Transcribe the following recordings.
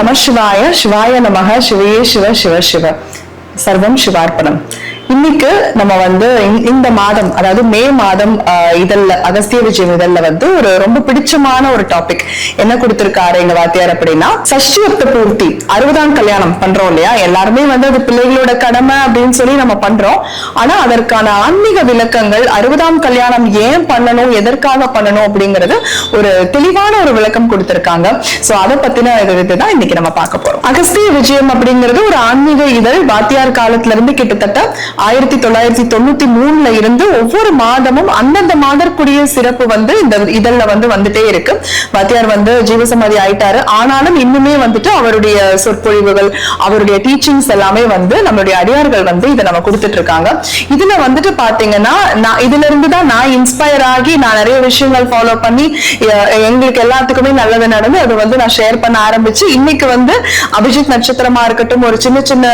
நம சிவாய சிவாய நமக சிவையே சிவ சிவ சிவ. சர்வம் சிவார்ப்பணம். இன்னைக்கு நம்ம வந்து இந்த- இந்த மாதம் அதாவது மே மாதம் ஆஹ், இதழ்ல அகஸ்திய விஜயம் இதழ்ல வந்து ஒரு ரொம்ப பிடிச்சமான ஒரு டாபிக் என்ன கொடுத்திருக்காரு எங்க வாத்தியார் அப்படின்னா சஷ்டியப்த பூர்த்தி அறுபதாம் கல்யாணம் பண்றோம் இல்லையா? எல்லாருமே வந்து அது பிள்ளைகளோட கடமை அப்படின்னு சொல்லி நம்ம பண்றோம். ஆனா அதற்கான ஆன்மீக விளக்கங்கள் அறுபதாம் கல்யாணம் ஏன் பண்ணணும் எதற்காக பண்ணணும் அப்படிங்கிறது ஒரு தெளிவான ஒரு விளக்கம் கொடுத்திருக்காங்க. சோ அதை பத்தின இதுதான் இன்னைக்கு நம்ம பார்க்க போறோம். அகஸ்திய விஜயம் அப்படிங்கிறது ஒரு ஆன்மீக இதழ். வாத்தியார் காலத்துல இருந்து கிட்டத்தட்ட ஆயிரத்தி தொள்ளாயிரத்தி தொண்ணூத்தி மூணுல இருந்து ஒவ்வொரு மாதமும் அந்தந்த மாதற்குரிய சிறப்பு வந்து இந்த இதழ்ல வந்து வந்துட்டே இருக்கு. வாத்தியார் வந்து ஜீவசமாதி ஆயிட்டாரு. ஆனாலும் இன்னுமே வந்துட்டு அவருடைய சொற்பொழிவுகள் அவருடைய டீச்சிங்ஸ் எல்லாமே வந்து நம்மளுடைய அடியார்கள் வந்து இதை நம்ம கொடுத்துட்டு இருக்காங்க இதுல வந்துட்டு பாத்தீங்கன்னா நான் இதுல இருந்து தான் நான் இன்ஸ்பயர் ஆகி நான் நிறைய விஷயங்கள் ஃபாலோ பண்ணி எங்களுக்கு எல்லாத்துக்குமே நல்லது நடந்து அதை வந்து நான் ஷேர் பண்ண ஆரம்பிச்சு இன்னைக்கு வந்து அபிஜித் நட்சத்திரமா இருக்கட்டும் ஒரு சின்ன சின்ன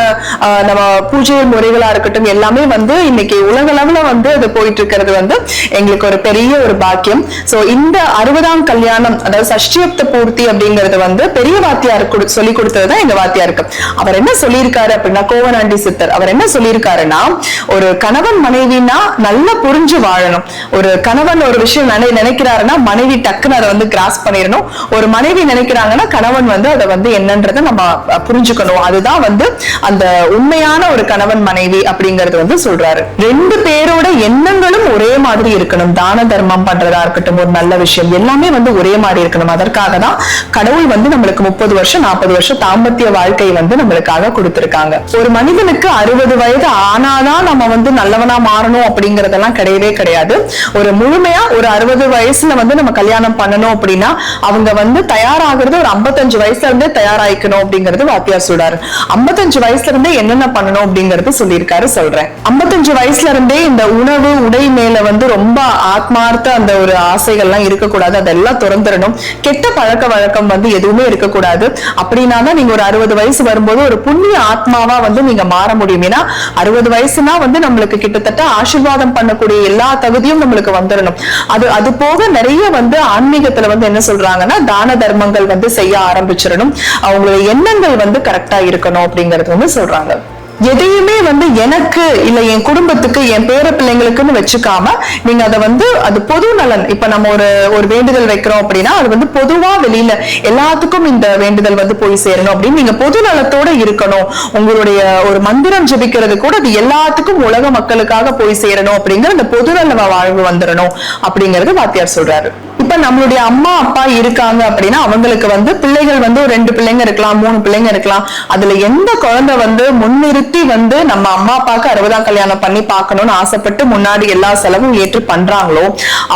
ஆஹ், நம்ம பூஜை முறைகளா இருக்கட்டும் எல்லாமே வந்து இன்னைக்கு உலக அளவுல வந்து அது போயிட்டு இருக்கிறது வந்து எங்களுக்கு ஒரு பெரிய ஒரு பாக்கியம். சோ இந்த அறுபதாம் கல்யாணம் அதாவது சஷ்டியப்த பூர்த்தி அப்படிங்கிறது வந்து பெரிய வாத்தியார் சொல்லி கொடுத்தது இந்த எங்க வாத்தியாருக்கு. அவர் என்ன சொல்லியிருக்காரு அப்படின்னா கோவனாண்டி சித்தர் அவர் என்ன சொல்லியிருக்காருன்னா ஒரு கணவன் மனைவினா நல்லா புரிஞ்சு வாழணும். ஒரு கணவன் ஒரு விஷயம் நினை நினைக்கிறாருன்னா மனைவி டக்குன்னு அதை வந்து கிராஸ் பண்ணிடணும். ஒரு மனைவி நினைக்கிறாங்கன்னா கணவன் வந்து அதை வந்து என்னன்றதை நம்ம புரிஞ்சுக்கணும். அதுதான் வந்து அந்த உண்மையான ஒரு கணவன் மனைவி அப்படிங்கறது வந்து சொல்றாரு. ரெண்டு பேரோட எண்ணங்களும் ஒரே மாதிரி இருக்கணும். தான தர்மம் பண்றதா இருக்கட்டும் ஒரு நல்ல விஷயம். எல்லாமே வந்து ஒரே மாதிரி இருக்கணும். அதற்காக தான் கடவுள் வந்து நம்மளுக்கு முப்பது வருஷம் நாற்பது வருஷம் தாம்பத்திய வாழ்க்கை வந்து நம்மளுக்காக கொடுத்திருக்காங்க. ஒரு மனிதனுக்கு அறுபது வயது ஆனாதான் நம்ம வந்து நல்லவனா மாறணும் அப்படிங்கறதெல்லாம் கிடையவே கிடையாது. ஒரு முழுமையா ஒரு அறுபது வயசுல வந்து நம்ம கல்யாணம் பண்ணணும் அப்படின்னா அவங்க வந்து தயாராகிறது ஒரு 55 வயசுல இருந்தே தயாராயிக்கணும் அப்படிங்கிறது வாத்தியார் சொல்றாரு. 55 வயசுல இருந்தே என்னென்ன பண்ணணும் அப்படிங்கறது சொல்லியிருக்காரு சொல்றேன். 55 வயசுல இருந்தே இந்த உணவு உடை மேல வந்து ரொம்ப ஆத்மார்த்த அந்த ஒரு ஆசைகள்லாம் இருக்கக்கூடாது. அதெல்லாம் திறந்துடணும் கெட்ட பழக்க வழக்கம் வந்து எதுவுமே இருக்கக்கூடாது. அப்படின்னா தான் நீங்க ஒரு அறுபது வயசு வரும்போது ஒரு புண்ணிய ஆத்மாவா வந்து நீங்க மாற முடியும். ஏன்னா அறுபது வயசுனா வந்து நம்மளுக்கு கிட்டத்தட்ட ஆசீர்வாதம் பண்ணக்கூடிய எல்லா தகுதியும் நம்மளுக்கு வந்துடணும் அது அது போக நிறைய வந்து ஆன்மீகத்துல வந்து என்ன சொல்றாங்கன்னா தான தர்மங்கள் வந்து செய்ய ஆரம்பிச்சிடணும் அவங்களுடைய எண்ணங்கள் வந்து கரெக்டா இருக்கணும் அப்படிங்கறது வந்து சொல்றாங்க. எதையுமே வந்து எனக்கு இல்ல என் குடும்பத்துக்கு என் பேர பிள்ளைங்களுக்குன்னு வச்சுக்காம நீங்க அதை வந்து அது பொது நலன். இப்ப நம்ம ஒரு ஒரு வேண்டுதல் வைக்கிறோம் அப்படின்னா அது வந்து பொதுவா வெளியில எல்லாத்துக்கும் இந்த வேண்டுதல் வந்து போய் சேரணும் அப்படின்னு நீங்க பொது நலத்தோட இருக்கணும். உங்களுடைய ஒரு மந்திரம் ஜபிக்கிறது கூட அது எல்லாத்துக்கும் உலக மக்களுக்காக போய் சேரணும் அப்படிங்கிற அந்த பொது நல வாழ்வு வந்துடணும் அப்படிங்கறது வாத்தியார் சொல்றாரு. நம்மளுடைய அம்மா அப்பா இருக்காங்க அப்படின்னா அவங்களுக்கு வந்து பிள்ளைகள் வந்து ஒரு ரெண்டு பிள்ளைங்க இருக்கலாம் மூணு பிள்ளைங்க இருக்கலாம். அதுல எந்த குழந்தை வந்து முன்னிறுத்தி வந்து நம்ம அம்மா அப்பாவுக்கு அறுபதாம் கல்யாணம் பண்ணி பார்க்கணும்னு ஆசைப்பட்டு முன்னாடி எல்லா செலவும் ஏற்று பண்றாங்களோ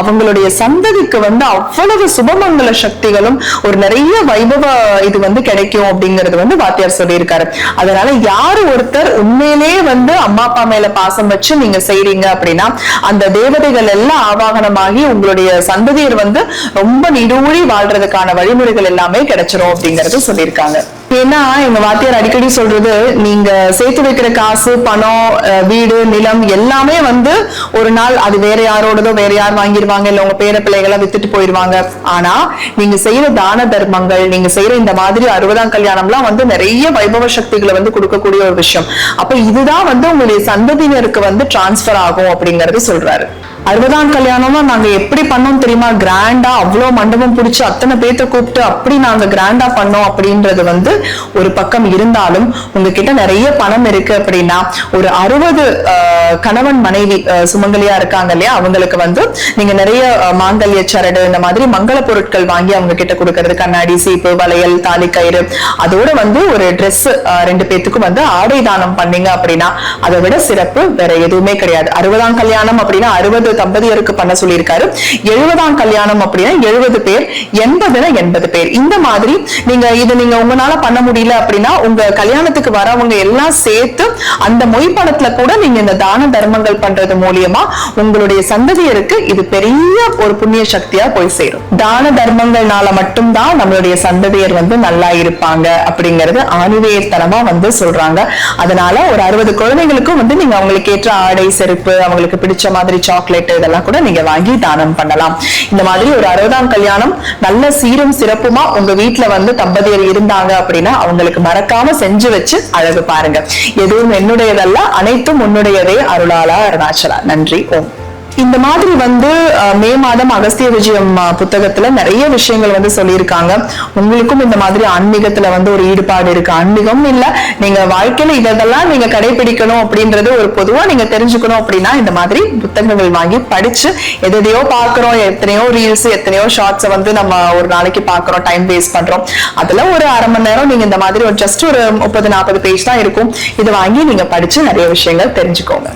அவங்களுடைய சந்ததிக்கு வந்து அவ்வளவு சுபமங்கல சக்திகளும் ஒரு நிறைய வைபவ இது வந்து கிடைக்கும் அப்படிங்கிறது வந்து வாத்தியார் சொல்லியிருக்காரு. அதனால யாரு ஒருத்தர் உண்மையிலே வந்து அம்மா அப்பா மேல பாசம் வச்சு நீங்க செய்றீங்க அப்படின்னா அந்த தேவதைகள் எல்லாம் ஆவாகனமாகி உங்களுடைய சந்ததியர் வந்து ரொம்ப நிடூழி வாழ்றதுக்கான வழிமுறைகள் எல்லாமே கிடைச்சிரும் அப்படிங்கறது சொல்லியிருக்காங்க. ஏன்னா எங்க வாத்தியார் அடிக்கடி சொல்றது நீங்க சேர்த்து வைக்கிற காசு பணம் வீடு நிலம் எல்லாமே வந்து ஒரு நாள் அது வேற யாரோடதோ வேற யார் வாங்கிடுவாங்க இல்ல உங்க பேர பிள்ளைகளை வித்துட்டு போயிருவாங்க. ஆனா நீங்க செய்யற தான தர்மங்கள் நீங்க செய்யற இந்த மாதிரி அறுபதாம் கல்யாணம்லாம் வந்து நிறைய வைபவ சக்திகளை வந்து கொடுக்கக்கூடிய ஒரு விஷயம். அப்ப இதுதான் வந்து உங்களுடைய சந்ததியினருக்கு வந்து டிரான்ஸ்பர் ஆகும் அப்படிங்கறது சொல்றாரு. அறுபதாம் கல்யாணம்னா நாங்க எப்படி பண்ணோம் தெரியுமா? கிராண்டா அவ்வளவு மண்டபம் பிடிச்சி அத்தனை பேர்த்த கூப்பிட்டு அப்படி நாங்க கிராண்டா பண்ணோம் அப்படின்றது வந்து ஒரு பக்கம் இருந்தாலும் உங்ககிட்ட நிறைய பணம் இருக்கு அப்படின்னா ஒரு அறுபது கணவன் மனைவி சுமங்கலியா இருக்காங்க இல்லையா? அவங்களுக்கு வந்து நீங்க நிறைய மாங்கல்ய சரடு இந்த மாதிரி மங்கள பொருட்கள் வாங்கி அவங்க கிட்ட கொடுக்கறது கண்ணாடி சீப்பு வளையல் தாலி கயிறு அதோட வந்து ஒரு ட்ரெஸ் ரெண்டு பேத்துக்கும் வந்து ஆடை தானம் பண்ணீங்க அப்படின்னா அதை விட சிறப்பு வேற எதுவுமே கிடையாது. அறுபதாம் கல்யாணம் அப்படின்னா அறுபது தம்பதியருக்கு பண்ண சொல்லியிருக்காரு. எழுபதாம் கல்யாணம் அப்படின்னா எழுபது பேர் எண்பதுனா எண்பது பேர். இந்த மாதிரி நீங்க இது நீங்க உங்களால பண்ண முடியல அப்படின்னா உங்க கல்யாணத்துக்கு வரவங்க எல்லாம் சேர்த்து அந்த மொய் படத்துல கூட நீங்க இந்த தான தர்மங்கள் பண்றது மூலியமா உங்களுடைய சந்ததியருக்கு இது பெரிய ஒரு புண்ணிய சக்தியா போய் சேரும். தான தர்மங்கள்னால மட்டும்தான் நம்மளுடைய சந்ததியர் வந்து நல்லா இருப்பாங்க அப்படிங்கறது ஆணிவேயத்தனமா வந்து சொல்றாங்க. அதனால ஒரு அறுபது குழந்தைகளுக்கும் வந்து நீங்க அவங்களுக்கு ஏற்ற ஆடை செருப்பு அவங்களுக்கு பிடிச்ச மாதிரி சாக்லேட் சாக்லேட் இதெல்லாம் கூட நீங்க வாங்கி தானம் பண்ணலாம். இந்த மாதிரி ஒரு அறுபதாம் கல்யாணம் நல்ல சீரும் சிறப்புமா உங்க வீட்டுல வந்து தம்பதியர் இருந்தாங்க அப்படின்னா அவங்களுக்கு மறக்காம செஞ்சு வச்சு அழகு பாருங்க. எதுவும் என்னுடையதல்ல அனைத்தும் உன்னுடையதே அருளாளா அருணாச்சலா. நன்றி ஓம். இந்த மாதிரி வந்து மே மாதம் அகஸ்திய விஜயம் புத்தகத்துல நிறைய விஷயங்கள் வந்து சொல்லியிருக்காங்க. உங்களுக்கும் இந்த மாதிரி ஆன்மீகத்துல வந்து ஒரு ஈடுபாடு இருக்கு. ஆன்மீகம் இல்ல நீங்க வாழ்க்கையில இதெல்லாம் நீங்க கடைபிடிக்கணும் அப்படின்றது ஒரு பொதுவா நீங்க தெரிஞ்சுக்கணும் அப்படின்னா இந்த மாதிரி புத்தகங்கள் வாங்கி படிச்சு எதையோ பாக்குறோம் எத்தனையோ ரீல்ஸ் எத்தனையோ ஷார்ட்ஸ் வந்து நம்ம ஒரு நாளைக்கு பாக்குறோம் டைம் வேஸ்ட் பண்றோம். அதுல ஒரு அரை மணி நேரம் நீங்க இந்த மாதிரி ஒரு ஜஸ்ட் ஒரு முப்பது நாற்பது பேஜ் தான் இருக்கும். இதை வாங்கி நீங்க படிச்சு நிறைய விஷயங்கள் தெரிஞ்சுக்கோங்க.